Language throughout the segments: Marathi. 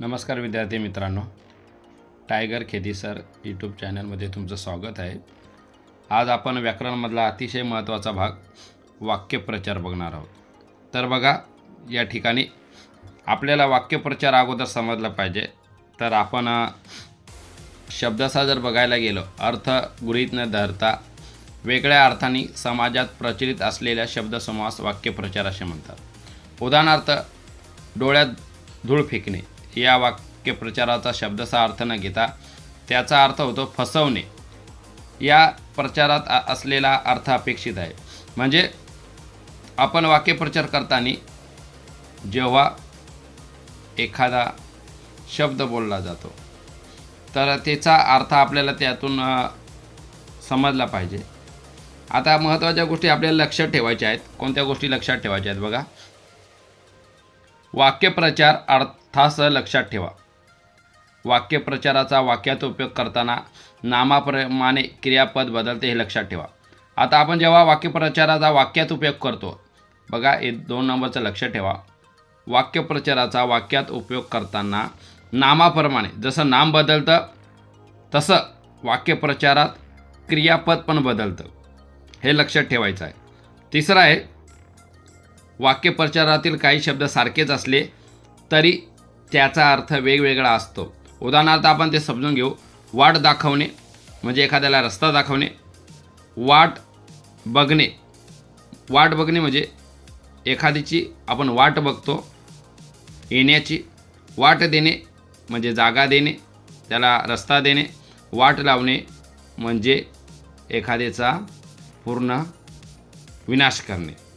नमस्कार विद्यार्थी मित्रांनो. टायगर खेती सर यूट्यूब चॅनलमध्ये तुमचं स्वागत आहे. आज आपण व्याकरणमधला अतिशय महत्त्वाचा भाग वाक्यप्रचार बघणार आहोत. तर बघा या ठिकाणी आपल्याला वाक्यप्रचार अगोदर समजलं पाहिजे. तर आपण शब्दाचा शब्दसा जर बघायला गेलो अर्थ गृहीत न धरता वेगळ्या अर्थाने समाजात प्रचलित असलेल्या शब्दसमास वाक्यप्रचार असे म्हणतात. उदाहरणार्थ डोळ्यात धूळ फेकणे. या वाक्यप्रचाराचा शब्दचा अर्थ न घेता त्याचा अर्थ होतो फसवणे. या प्रचारात असलेला अर्थ अपेक्षित आहे. म्हणजे आपण वाक्यप्रचार करताना जेव्हा एखादा शब्द बोलला जातो तर त्याचा अर्थ आपल्याला त्यातून समजला पाहिजे. आता महत्त्वाच्या गोष्टी आपल्याला लक्षात ठेवायच्या आहेत. कोणत्या गोष्टी लक्षात ठेवायच्या आहेत बघा? वाक्यप्रचार अर्थासह लक्षात ठेवा. वाक्यप्रचाराचा वाक्यात उपयोग करताना नामाप्रमाणे क्रियापद बदलते हे लक्षात ठेवा. आता आपण जेव्हा वाक्यप्रचाराचा वाक्यात उपयोग करतो बघा हे दोन नंबरचं लक्ष ठेवा. वाक्यप्रचाराचा वाक्यात उपयोग करताना नामाप्रमाणे जसं नाम बदलतं तसं वाक्यप्रचारात क्रियापद पण बदलतं. हे लक्षात ठेवायचं आहे. तिसरं आहे वाक्यप्रचारातील काही शब्द सारखेच असले तरी त्याचा अर्थ वेगवेगळा असतो. उदाहरणार्थ आपण ते समजून घेऊ. वाट दाखवणे म्हणजे एखाद्याला रस्ता दाखवणे. वाट बघणे. वाट बघणे म्हणजे एखादीची आपण वाट बघतो येण्याची. वाट देणे म्हणजे जागा देणे त्याला रस्ता देणे. वाट लावणे म्हणजे एखाद्याचा पूर्ण विनाश करणे.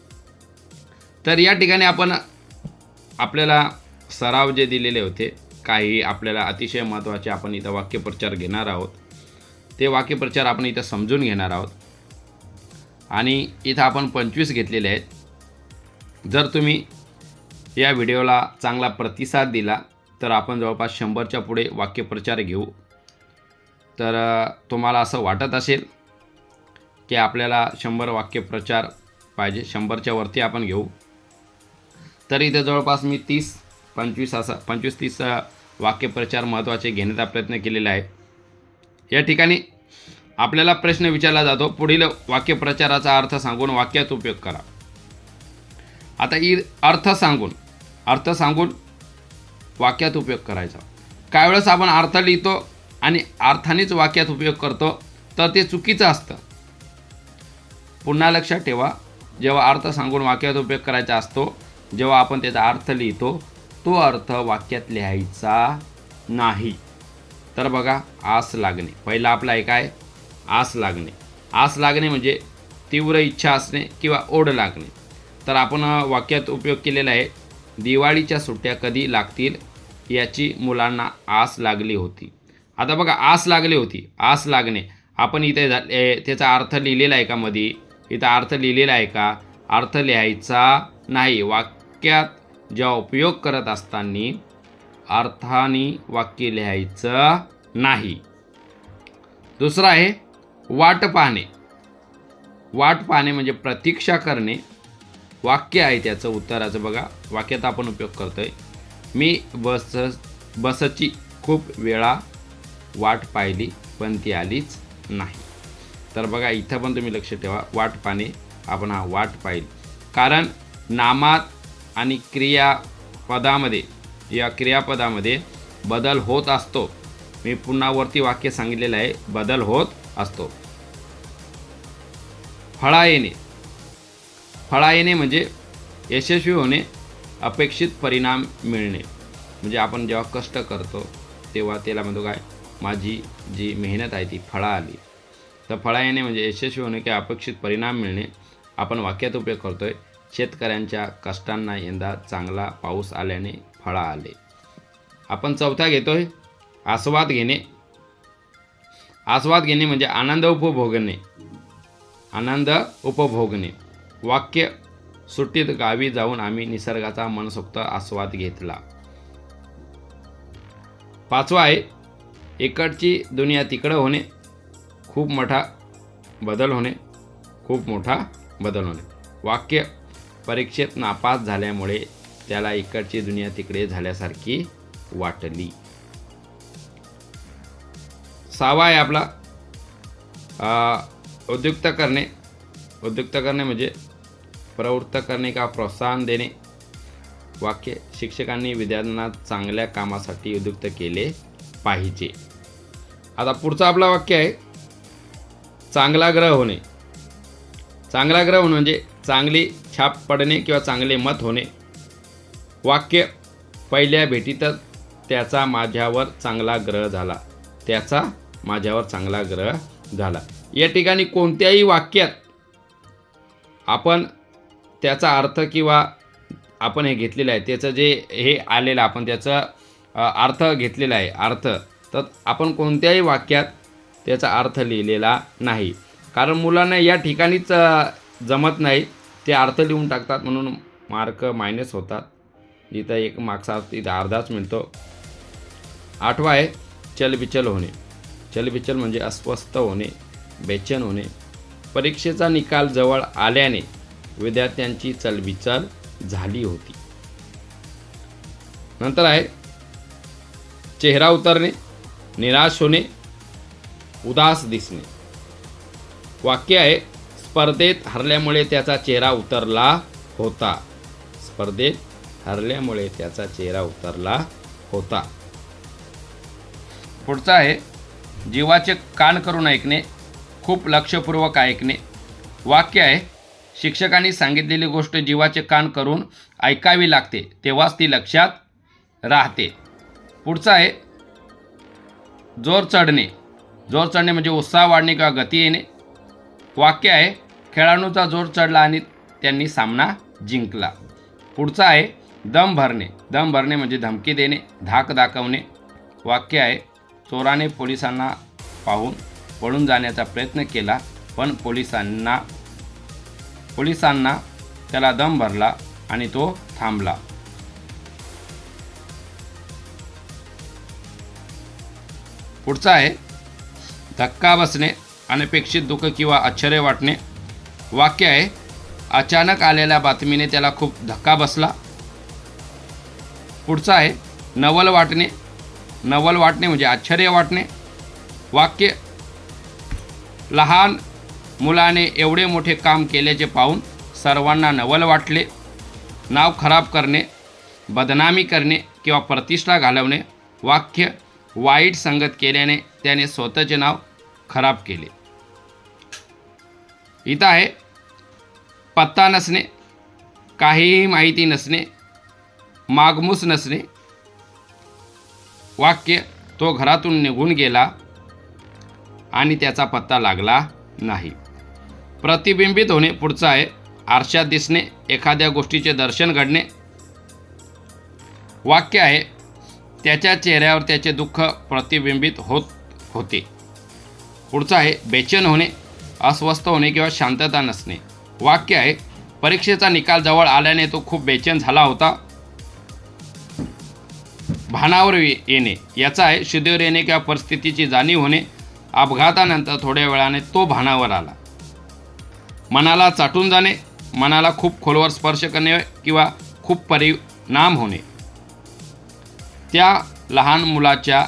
तर या ठिकाणी आपण आपल्याला सराव जे दिलेले होते काही आपल्याला अतिशय महत्त्वाचे आपण इथं वाक्यप्रचार घेणार आहोत. ते वाक्यप्रचार आपण इथं समजून घेणार आहोत. आणि इथं आपण पंचवीस घेतलेले आहेत. जर तुम्ही या व्हिडिओला चांगला प्रतिसाद दिला तर आपण जवळपास शंभरच्या पुढे वाक्यप्रचार घेऊ. तर तुम्हाला असं वाटत असेल की आपल्याला शंभर वाक्यप्रचार पाहिजे शंभरच्या वरती आपण घेऊ. तर इथे जवळपास मी तीस पंचवीस असा पंचवीस तीस वाक्यप्रचार महत्त्वाचे घेण्याचा प्रयत्न केलेला आहे. या ठिकाणी आपल्याला प्रश्न विचारला जातो पुढील वाक्यप्रचाराचा अर्थ सांगून वाक्यात उपयोग करा. आता ई अर्थ सांगून अर्थ सांगून वाक्यात उपयोग करायचा. काय वेळेस आपण अर्थ लिहितो आणि अर्थानेच वाक्यात उपयोग करतो तर ते चुकीचं असतं. पुन्हा लक्षात ठेवा जेव्हा अर्थ सांगून वाक्यात उपयोग करायचा असतो जेव्हा आपण त्याचा अर्थ लिहितो तो अर्थ वाक्यात लिहायचा नाही. तर बघा आस लागणे. पहिला आपला एक आहे आस लागणे. आस लागणे म्हणजे तीव्र इच्छा असणे किंवा ओढ लागणे. तर आपण वाक्यात उपयोग केलेला आहे दिवाळीच्या सुट्ट्या कधी लागतील याची मुलांना आस लागली होती. आता बघा आस लागली होती. आस लागणे. आपण इथे झाले त्याचा अर्थ लिहिलेला आहे का मध्ये इथं अर्थ लिहिलेला आहे का? अर्थ लिहायचा नाही. वाक्यात जेव्हा उपयोग करत असताना अर्थाने वाक्य लिहायचं नाही. दुसरं आहे वाट पाहणे. वाट पाहणे म्हणजे प्रतीक्षा करणे. वाक्य आहे त्याचं उत्तराचं बघा. वाक्यात आपण उपयोग करतोय. मी बस बसची खूप वेळा वाट पाहिली पण ती आलीच नाही. तर बघा इथं पण तुम्ही लक्ष ठेवा. वाट पाहणे आपण हा वाट पाहिली. कारण नामात आणि क्रियापदामध्ये या क्रियापदामध्ये बदल होत असतो. मी पुन्हा वरती वाक्य सांगितलेलं आहे बदल होत असतो. फळा येणे फळा येणे म्हणजे यशस्वी होणे अपेक्षित परिणाम मिळणे. म्हणजे आपण जेव्हा कष्ट करतो तेव्हा त्याला म्हणतो काय? माझी जी मेहनत आहे ती फळा आली. तर फळा येणे म्हणजे यशस्वी होणे किंवा अपेक्षित परिणाम मिळणे आपण वाक्यात उपयोग करतो आहे शेतकऱ्यांच्या कष्टांना यंदा चांगला पाऊस आल्याने फळा आले. आपण चौथा घेतोय आस्वाद घेणे. आस्वाद घेणे म्हणजे आनंद उपभोगणे. आनंद उपभोगणे. वाक्य सुट्टीत गावी जाऊन आम्ही निसर्गाचा मनसोक्त आस्वाद घेतला. पाचवा आहे इकडची दुनिया तिकडं होणे. खूप मोठा बदल होणे. खूप मोठा बदल होणे. वाक्य परीक्षेत नापास झाल्यामुळे त्याला इकडची दुनिया तिकडे झाल्यासारखी वाटली. सहावा आहे आपला. उद्युक्त करणे. उद्युक्त करणे म्हणजे प्रवृत्त करणे का प्रोत्साहन देणे. वाक्य शिक्षकांनी विद्यार्थ्यांना चांगल्या कामासाठी उद्युक्त केले पाहिजे. आता पुढचं आपलं वाक्य आहे. चांगला ग्रह होणे. चांगला ग्रह होणे म्हणजे चांगली छाप पडणे किंवा चांगले मत होणे. वाक्य पहिल्या भेटीतच त्याचा माझ्यावर चांगला ग्रह झाला. त्याचा माझ्यावर चांगला ग्रह झाला. या ठिकाणी कोणत्याही वाक्यात आपण त्याचा अर्थ किंवा आपण हे घेतलेलं आहे त्याचं जे हे आलेलं आपण त्याचा अर्थ घेतलेला आहे अर्थ तर आपण कोणत्याही वाक्यात त्याचा अर्थ लिहिलेला नाही. कारण मुलांना या ठिकाणीच जमत नाही ते अर्थ लिहून टाकतात म्हणून मार्क मायनस होतात. जिथं एक मार्क्स तिथं अर्धाच मिळतो. आठवा आहे चलबिचल होणे. चलबिचल म्हणजे अस्वस्थ होणे बेचैन होणे. परीक्षेचा निकाल जवळ आल्याने विद्यार्थ्यांची चलबिचल झाली होती. नंतर आहे चेहरा उतरणे निराश होणे उदास दिसणे. वाक्य आहे स्पर्धेत हरल्यामुळे त्याचा चेहरा उतरला होता. स्पर्धेत हरल्यामुळे त्याचा चेहरा उतरला होता. पुढचा आहे. जीवाचे कान करून ऐकणे. खूप लक्षपूर्वक ऐकणे. वाक्य आहे. शिक्षकांनी सांगितलेली गोष्ट जीवाचे कान करून ऐकावी लागते तेव्हाच ती लक्षात राहते. पुढचा आहे. जोर चढणे. जोर चढणे म्हणजे उत्साह वाढणे किंवा गती येणे. वाक्य आहे खेळाडूचा जोर चढला आणि त्यांनी सामना जिंकला. पुढचा आहे दम भरणे. दम भरणे म्हणजे धमकी देणे धाक दाखवणे. वाक्य आहे चोराने पोलिसांना पाहून पळून जाण्याचा प्रयत्न केला पण पोलिसांना पोलिसांना त्याला दम भरला आणि तो थांबला. पुढचा आहे धक्का बसणे. अनपेक्षित दुःख किंवा आश्चर्य वाटणे. वाक्य आहे अचानक आलेल्या बातमीने त्याला खूप धक्का बसला. पुढचा आहे नवल वाटणे. नवल वाटणे म्हणजे आश्चर्य वाटणे. वाक्य लहान मुलाने एवढे मोठे काम केल्याचे पाहून सर्वांना नवल वाटले. नाव खराब करणे बदनामी करणे किंवा प्रतिष्ठा घालवणे. वाक्य वाईट संगत केल्याने त्याने स्वतःचे नाव खराब केले. इथं आहे. पत्ता नसणे काहीही माहिती नसणे मागमूस नसणे. वाक्य तो घरातून निघून गेला आणि त्याचा पत्ता लागला नाही. प्रतिबिंबित होणे पुढचं आहे. आरशात दिसणे एखाद्या गोष्टीचे दर्शन घडणे. वाक्य आहे त्याच्या चेहऱ्यावर त्याचे दुःख प्रतिबिंबित होत होते. पुढचं आहे बेचैन होणे अस्वस्थ होणे किंवा शांतता नसणे. वाक्य आहे परीक्षेचा निकाल जवळ आल्याने तो खूप बेचैन झाला होता. भानावर येणे याचा आहे शुद्धीवर येणे किंवा परिस्थितीची जाणीव होणे. अपघातानंतर थोड्या वेळाने तो भानावर आला. मनाला चाटून जाणे मनाला खूप खोलवर स्पर्श करणे किंवा खूप परिणाम होणे. त्या लहान मुलाच्या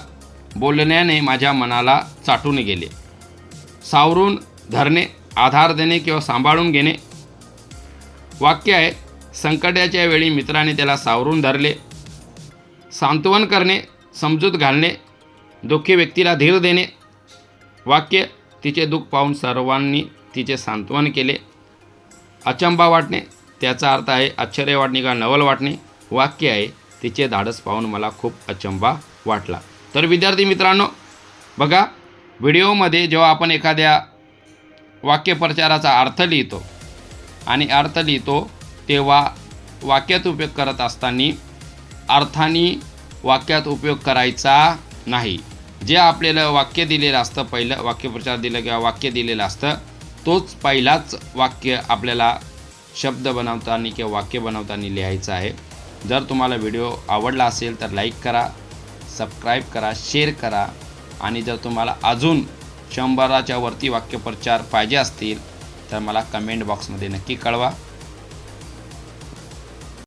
बोलण्याने माझ्या मनाला चाटून गेले. सावरून धरणे आधार देणे किंवा सांभाळून घेणे. वाक्य आहे संकटाच्या वेळी मित्राने त्याला सावरून धरले. सांत्वन करणे समजूत घालणे दुःखी व्यक्तीला धीर देणे. वाक्य तिचे दुःख पाहून सर्वांनी तिचे सांत्वन केले. अचंबा वाटणे त्याचा अर्थ आहे आश्चर्य वाटणे किंवा नवल वाटणे. वाक्य आहे तिचे धाडस पाहून मला खूप अचंबा वाटला. तर विद्यार्थी मित्रांनो बघा व्हिडिओमध्ये जेव्हा आपण एखाद्या वाक्यप्रचाराचा अर्थ लिहितो. आणि अर्थ लिहितो तेव्हा वाक्यात उपयोग करत असताना अर्थाने वाक्यात उपयोग करायचा नाही. जे आपल्याला वाक्य दिलेलं असतं पहिलं वाक्यप्रचार दिलं किंवा वाक्य दिलेलं असतं तोच पहिलाच वाक्य आपल्याला शब्द बनवताना किंवा वाक्य बनवताना लिहायचं आहे. जर तुम्हाला व्हिडिओ आवडला असेल तर लाईक करा सबस्क्राईब करा शेअर करा. आणि जर तुम्हाला अजून शंभराच्या वरती वाक्यप्रचार पाहिजे असतील तर मला कमेंट बॉक्समध्ये नक्की कळवा.